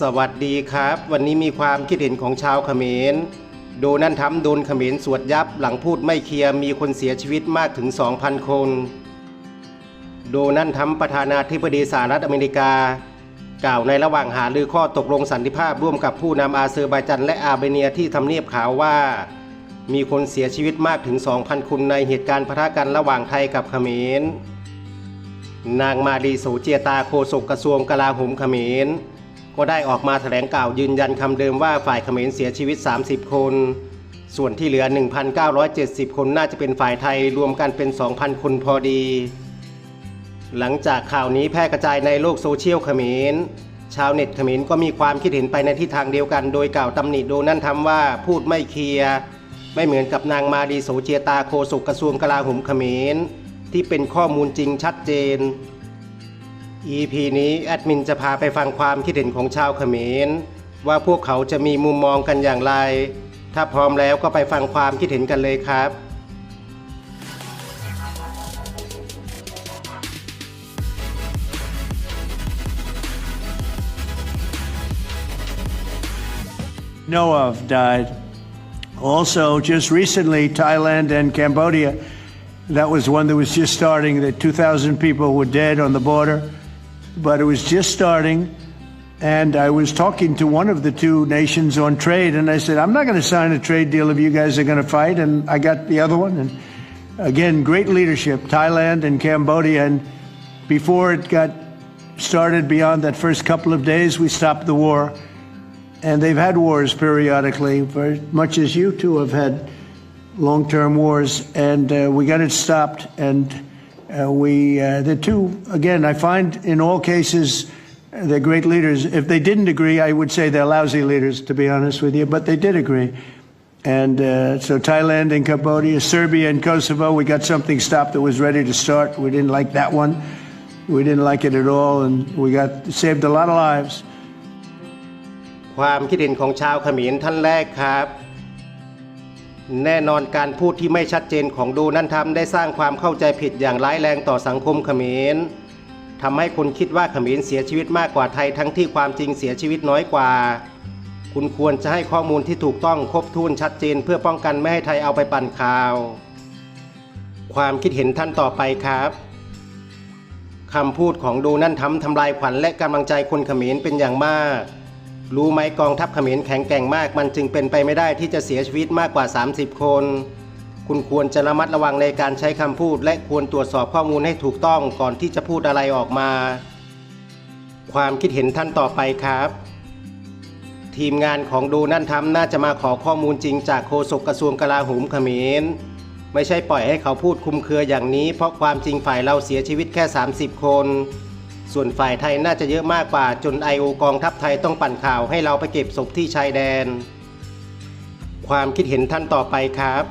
สวัสดีครับ วันนี้มีความคิดเห็นของชาวเขมรโดนั่นทำโดนเขมรสวดยับหลังพูดไม่เคลียร์มีคนเสียชีวิตมากถึง 2,000 คน โดนั่นทำประธานาธิบดีสหรัฐอเมริกา กล่าวในระหว่างหารือข้อตกลงสันติภาพร่วมกับผู้นำอาเซอร์ไบจันและอาเมเนียที่ทำเนียบขาวว่า มีคนเสียชีวิตมากถึง 2,000 คนในเหตุการณ์ปะทะกันระหว่างไทยกับเขมร นางมาดีโสเจียตาโฆษกกระทรวงกลาโหมเขมร ก็ได้ออกมาแถลงกล่าวยืนยันคำเดิมว่าฝ่ายเขมรเสียชีวิต 30 คน ส่วนที่เหลือ 1,970 คนน่าจะเป็นฝ่ายไทยรวมกันเป็น 2,000 คนพอดี หลังจากข่าวนี้แพร่กระจายในโลกโซเชียลเขมร ชาวเน็ตเขมรก็มีความคิดเห็นไปในทิศทางเดียวกัน โดยกล่าวตำหนิโดนั่นทำว่าพูดไม่เคลียร์ไม่เหมือนกับนางมาดีโสเจตาโฆษกกระทรวงกลาโหมเขมรที่เป็นข้อมูลจริงชัดเจน EP นี้แอดมินจะพาไปฟังความคิดเห็นของชาวเขมร ว่าพวกเขาจะมีมุมมองกันอย่างไร ถ้าพร้อมแล้วก็ไปฟังความคิดเห็นกันเลยครับ know of died. Also, just recently, Thailand and Cambodia, that was one that was just starting, that 2,000 people were dead on the border, but it was just starting. And I was talking to one of the two nations on trade, and I said, I'm not going to sign a trade deal if you guys are going to fight. And I got the other one. And again, great leadership, Thailand and Cambodia. And before it got started beyond that first couple of days, we stopped the war and they've had wars periodically, very much as you two have had long-term wars, and uh, we got it stopped. And uh, we, uh, the two, again, I find in all cases uh, they're great leaders. If they didn't agree, I would say they're lousy leaders, to be honest with you. But they did agree. And uh, so Thailand and Cambodia, Serbia and Kosovo, we got something stopped that was ready to start. We didn't like that one. We didn't like it at all, and we got saved a lot of lives. ความคิดเห็นของชาวเขมรท่านแรกครับ แน่นอนการพูดที่ไม่ชัดเจนของดูนั่นทำได้สร้างความเข้าใจผิดอย่างร้ายแรงต่อสังคมเขมรทำให้คนคิดว่าเขมรเสียชีวิตมากกว่าไทยทั้งที่ความจริงเสียชีวิตน้อยกว่า คุณควรจะให้ข้อมูลที่ถูกต้องครบถ้วนชัดเจน เพื่อป้องกันไม่ให้ไทยเอาไปปั่นข่าว ความคิดเห็นท่านต่อไปครับคำพูดของดูนั่นทำทำลายขวัญและกำลังใจคนเขมรเป็นอย่างมาก รู้ไหมกองทัพเขมรแข็งแกร่งมาก มันจึงเป็นไปไม่ได้ที่จะเสียชีวิตมากกว่า 30 คน คุณควรจะระมัดระวังในการใช้คำพูด และควรตรวจสอบข้อมูลให้ถูกต้องก่อนที่จะพูดอะไรออกมา ความคิดเห็นท่านต่อไปครับ ทีมงานของดูนั่นทำน่าจะมาขอข้อมูลจริงจากโฆษกกระทรวงกลาโหมเขมรไม่ใช่ปล่อยให้เขาพูดคุมเครืออย่างนี้ เพราะความจริงฝ่ายเราเสียชีวิตแค่ 30 คน ส่วนฝ่ายไทยน่าจะเยอะมากกว่าจนไอโอกองทัพไทยต้องปั่นข่าวให้เราไปเก็บศพที่ชายแดน ความคิดเห็นท่านต่อไปครับ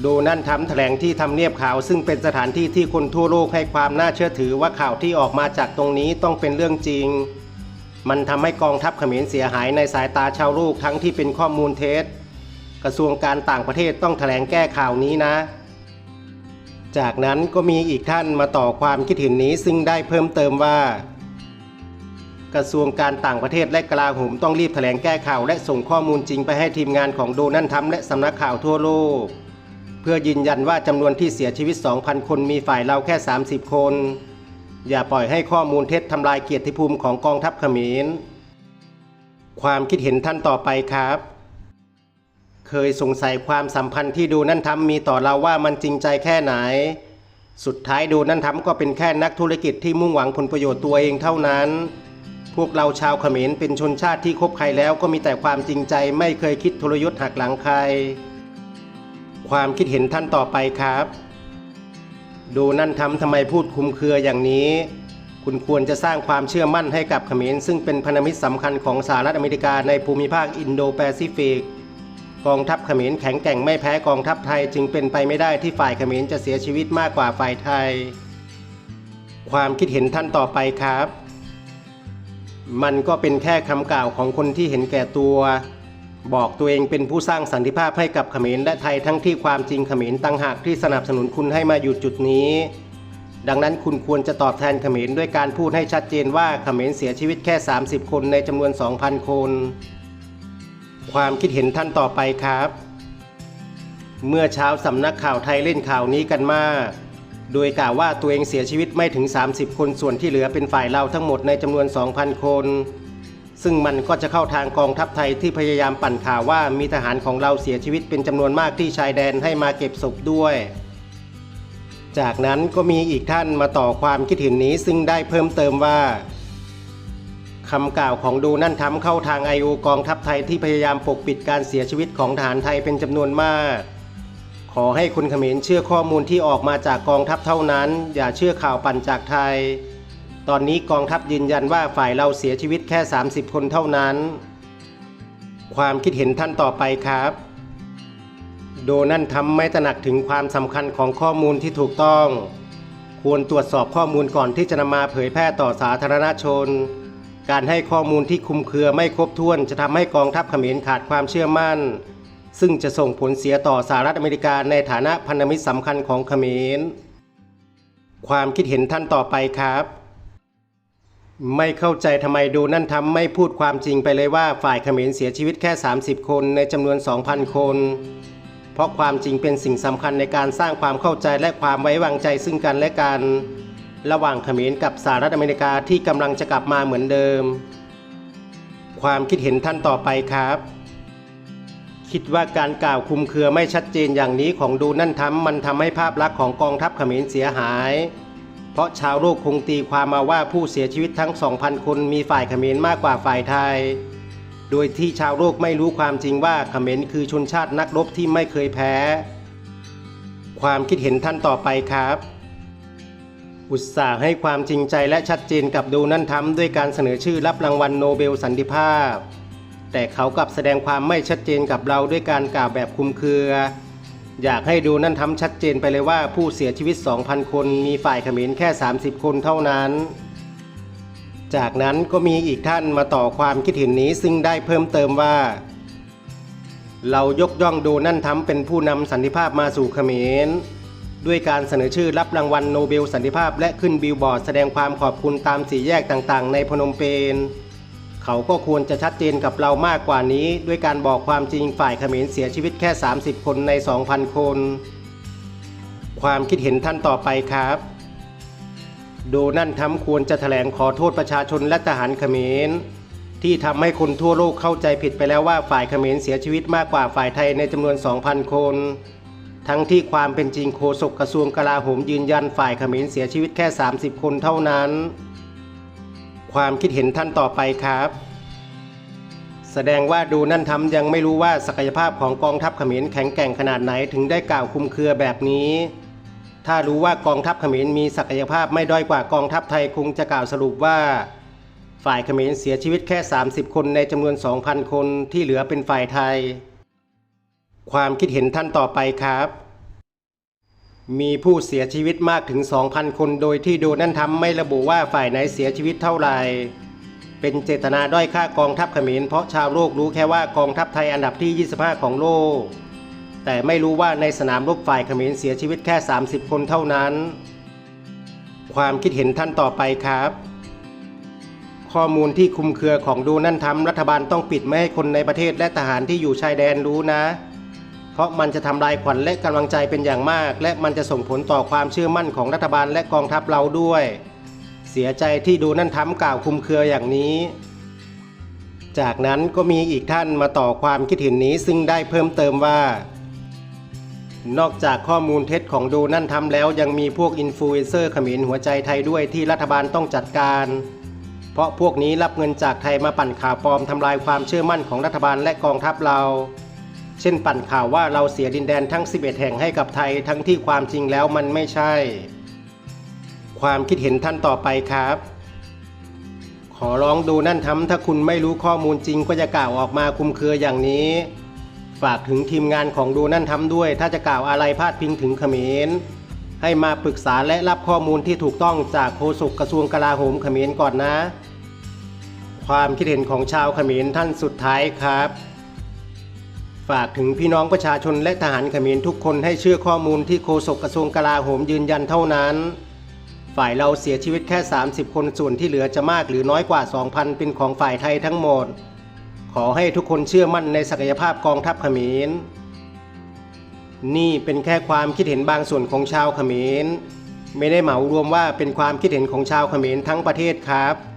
โดนั่นทำแถลงที่ทำเนียบข่าวซึ่งเป็นสถานที่ที่คนทั่วโลกให้ความน่าเชื่อถือว่าข่าวที่ออกมาจากตรงนี้ต้องเป็นเรื่องจริง มันทำให้กองทัพเขมรเสียหายในสายตาชาวโลกทั้งที่เป็นข้อมูลเท็จ กระทรวงการต่างประเทศต้องแถลงแก้ข่าวนี้นะ จากนั้นก็มีอีกท่านมาต่อความคิดเห็นนี้ซึ่งได้เพิ่มเติมว่า กระทรวงการต่างประเทศและกลาโหมต้องรีบแถลงแก้ข่าวและส่งข้อมูลจริงไปให้ทีมงานของโดนัลด์ทรัมป์และสำนักข่าวทั่วโลก เพื่อยืนยันว่าจำนวนที่เสียชีวิต 2,000 คนมีฝ่ายเราแค่ 30 คน อย่าปล่อยให้ข้อมูลเท็จทำลายเกียรติภูมิของกองทัพเขมร ความคิดเห็นท่านต่อไปครับ เคยสงสัยความสัมพันธ์ที่ดูนั่นทำมีต่อเราว่ามันจริงใจแค่ไหน สุดท้ายดูนั่นทำก็เป็นแค่นักธุรกิจที่มุ่งหวังผลประโยชน์ตัวเองเท่านั้น พวกเราชาวเขมรเป็นชนชาติที่คบใครแล้วก็มีแต่ความจริงใจไม่เคยคิดทรยศหักหลังใคร ความคิดเห็นท่านต่อไปครับ ดูนั่นทำทำไมพูดคุมเครืออย่างนี้ คุณควรจะสร้างความเชื่อมั่นให้กับเขมรซึ่งเป็นพันธมิตรสำคัญของสหรัฐอเมริกาในภูมิภาคอินโดแปซิฟิก กองทัพเขมรแข็งแกร่งไม่แพ้กองทัพไทยจึงเป็นไปไม่ได้ที่ฝ่ายเขมรจะเสียชีวิตมากกว่าฝ่ายไทย ความคิดเห็นท่านต่อไปครับ มันก็เป็นแค่คำกล่าวของคนที่เห็นแก่ตัว บอกตัวเองเป็นผู้สร้างสันติภาพให้กับเขมรและไทยทั้งที่ความจริงเขมรต่างหากที่สนับสนุนคุณให้มาอยู่จุดนี้ ดังนั้นคุณควรจะตอบแทนเขมรด้วยการพูดให้ชัดเจนว่าเขมรเสียชีวิตแค่ 30 คนในจำนวน 2,000 คน ความคิดเห็นท่านต่อไปครับ เมื่อเช้าสำนักข่าวไทยเล่นข่าวนี้กันมาก โดยกล่าวว่าตัวเองเสียชีวิตไม่ถึง 30 คนส่วนที่เหลือเป็นฝ่ายเราทั้งหมดในจำนวน 2,000 คน ซึ่งมันก็จะเข้าทางกองทัพไทยที่พยายามปั่นข่าวว่ามีทหารของเราเสียชีวิตเป็นจำนวนมากที่ชายแดนให้มาเก็บศพด้วยจากนั้นก็มีอีกท่านมาต่อความคิดเห็นนี้ซึ่งได้เพิ่มเติมว่า คำกล่าวของดูนั่นทำเข้าทางไอโอกองทัพไทยที่พยายามปกปิดการเสียชีวิตของทหารไทยเป็นจำนวนมาก ขอให้คุณเขมรเชื่อข้อมูลที่ออกมาจากกองทัพเท่านั้น อย่าเชื่อข่าวปั่นจากไทย ตอนนี้กองทัพยืนยันว่าฝ่ายเราเสียชีวิตแค่ 30 คนเท่านั้น ความคิดเห็นท่านต่อไปครับ โดนั่นทำไม่ตระหนักถึงความสำคัญของข้อมูลที่ถูกต้อง ควรตรวจสอบข้อมูลก่อนที่จะนำมาเผยแพร่ต่อสาธารณชน การให้ข้อมูลที่คุมเครือไม่ครบถ้วน จะทำให้กองทัพเขมรขาดความเชื่อมั่น ซึ่งจะส่งผลเสียต่อสหรัฐอเมริกาในฐานะพันธมิตรสำคัญของเขมร ความคิดเห็นท่านต่อไปครับ ไม่เข้าใจทำไมดูนั่นทำไม่พูดความจริงไปเลยว่าฝ่ายเขมรเสียชีวิตแค่ 30 คนในจำนวน 2,000 คน เพราะความจริงเป็นสิ่งสำคัญในการสร้างความเข้าใจและความไว้วางใจซึ่งกันและกัน ระหว่างเขมรกับสหรัฐอเมริกาที่กำลังจะกลับมาเหมือนเดิม ความคิดเห็นท่านต่อไปครับ คิดว่าการกล่าวคุมเครือไม่ชัดเจนอย่างนี้ของดูนั่นทำมันทำให้ภาพลักษณ์ของกองทัพเขมรเสียหาย เพราะชาวโลกคงตีความมาว่าผู้เสียชีวิตทั้ง 2,000 คนมีฝ่ายเขมรมากกว่าฝ่ายไทย โดยที่ชาวโลกไม่รู้ความจริงว่าเขมรคือชนชาตินักรบที่ไม่เคยแพ้ ความคิดเห็นท่านต่อไปครับ อุตส่าห์ให้ความจริงใจและชัดเจนกับดูนั่นทำด้วยการเสนอชื่อรับรางวัลโนเบลสันติภาพ แต่เขากลับแสดงความไม่ชัดเจนกับเราด้วยการกล่าวแบบคุมเครือ อยากให้ดูนั่นทำชัดเจนไปเลยว่าผู้เสียชีวิต 2,000 คนมีฝ่ายเขมรแค่ 30 คนเท่านั้นจากนั้นก็มีอีกท่านมาต่อความคิดเห็นนี้ซึ่งได้เพิ่มเติมว่า เรายกย่องดูนั่นทำเป็นผู้นำสันติภาพมาสู่เขมร ด้วยการเสนอชื่อรับรางวัลโนเบลสันติภาพ และขึ้นบิลบอร์ดแสดงความขอบคุณตามสี่แยกต่างๆ ในพนมเปญเขาก็ควรจะชัดเจนกับเรามากกว่านี้ ด้วยการบอกความจริงฝ่ายเขมรเสียชีวิตแค่ 30 คนใน 2,000 คน ความคิดเห็นท่านต่อไปครับ โดนั่นทำควรจะแถลงขอโทษประชาชนและทหารเขมร ที่ทำให้คนทั่วโลกเข้าใจผิดไปแล้วว่าฝ่ายเขมรเสียชีวิตมากกว่าฝ่ายไทยในจำนวน 2,000 คน ทั้งที่ความเป็นจริงโฆษกกระทรวงกลาโหมยืนยันฝ่ายเขมรเสียชีวิตแค่ 30 คนเท่านั้น ความคิดเห็นท่านต่อไปครับ แสดงว่าดูนั่นทำยังไม่รู้ว่าศักยภาพของกองทัพเขมรแข็งแกร่งขนาดไหนถึงได้กล่าวคุมเครือแบบนี้ ถ้ารู้ว่ากองทัพเขมรมีศักยภาพไม่ด้อยกว่ากองทัพไทยคงจะกล่าวสรุปว่า ฝ่ายเขมรเสียชีวิตแค่ 30 คนในจำนวน 2,000 คนที่เหลือเป็นฝ่ายไทย ความคิดเห็นท่านต่อไปครับ มีผู้เสียชีวิตมากถึง 2,000 คน โดยที่โดนั่นทำไม่ระบุว่าฝ่ายไหนเสียชีวิตเท่าไหร่เป็นเจตนาด้อยค่ากองทัพเขมรเพราะชาวโลกรู้แค่ว่ากองทัพไทยอันดับที่ 25 ของโลก แต่ไม่รู้ว่าในสนามรบฝ่ายเขมรเสียชีวิตแค่ 30 คนเท่านั้น ความคิดเห็นท่านต่อไปครับ ข้อมูลที่คุมเครือของดูนั่นทำรัฐบาลต้องปิดไม่ให้คนในประเทศและทหารที่อยู่ชายแดนรู้นะ เพราะมันจะทำลายขวัญและกำลังใจเป็นอย่างมาก และมันจะส่งผลต่อความเชื่อมั่นของรัฐบาลและกองทัพเราด้วย เสียใจที่ดูนั่นทำกล่าวคุมเครืออย่างนี้ จากนั้นก็มีอีกท่านมาต่อความคิดเห็นนี้ซึ่งได้เพิ่มเติมว่า นอกจากข้อมูลเท็จของดูนั่นทำแล้วยังมีพวกอินฟลูเอนเซอร์เขมรหัวใจไทยด้วยที่รัฐบาลต้องจัดการเพราะพวกนี้รับเงินจากไทยมาปั่นข่าวปลอมทำลายความเชื่อมั่นของรัฐบาลและกองทัพเรา เช่นปั่นข่าวว่าเราเสียดินแดนทั้ง 11 แห่งให้กับไทยทั้งที่ความจริงแล้วมันไม่ใช่ ความคิดเห็นท่านต่อไปครับ ขอร้องดูนั่นทำถ้าคุณไม่รู้ข้อมูลจริงก็จะกล่าวออกมาคุมเครืออย่างนี้ ฝากถึงทีมงานของดูนั่นทำด้วย ถ้าจะกล่าวอะไรพาดพิงถึงเขมร ให้มาปรึกษาและรับข้อมูลที่ถูกต้องจากโฆษกกระทรวงกลาโหมเขมรก่อนนะ ความคิดเห็นของชาวเขมรท่านสุดท้ายครับ ฝากถึงพี่น้องประชาชนและทหารเขมรทุกคนให้เชื่อข้อมูลที่โฆษกกระทรวงกลาโหมยืนยันเท่านั้น ฝ่ายเราเสียชีวิตแค่ 30 คนส่วนที่เหลือจะมากหรือน้อยกว่า 2,000 เป็นของฝ่ายไทยทั้งหมด ขอให้ทุกคนเชื่อมั่นในศักยภาพกองทัพเขมร นี่เป็นแค่ความคิดเห็นบางส่วนของชาวเขมร ไม่ได้เหมารวมว่าเป็นความคิดเห็นของชาวเขมรทั้งประเทศครับ